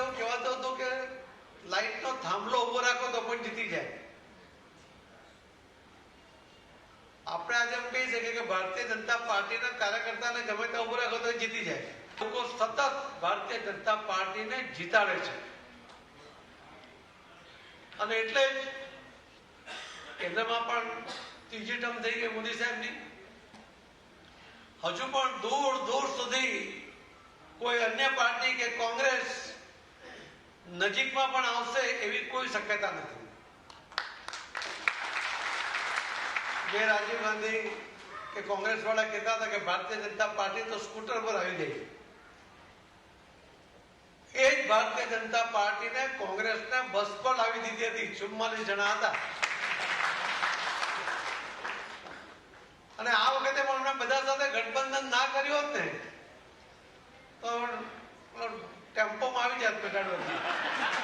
એવું કહેવાતું હતું કે લાઈટનો થાંભલો ઊભો રાખો તો પણ જીતી જાય. આપણે આજે એમ કહી શકીએ કે ભારતીય જનતા પાર્ટીના કાર્યકર્તાને ગમે ત્યાં ઊભો રાખો તો જીતી જાય. લોકો સતત ભારતીય જનતા પાર્ટીને જીતાડે છે. અને એટલે જ કેન્દ્રમાં પણ ત્રીજી ટર્મ થઈ ગઈ મોદી સાહેબની. હજુ પણ દૂર દૂર સુધી કોઈ અન્ય પાર્ટી કે કોંગ્રેસ નજીકમાં પણ આવશે એવી કોઈ શક્યતા નથી. જે રાજીવ ગાંધી કે કોંગ્રેસ વાળા કહેતા હતા કે ભારતીય જનતા પાર્ટી તો સ્કૂટર પર આવી ગઈ. એ જ ભારતીય જનતા પાર્ટીને કોંગ્રેસને બસ પર લાવી દીધી હતી, ચુમ્માલીસ જણા હતા. અને આ વખતે પણ બધા સાથે ગઠબંધન ના કર્યું હોત ને તો ટેમ્પોમાં આવી જાત બેટાડો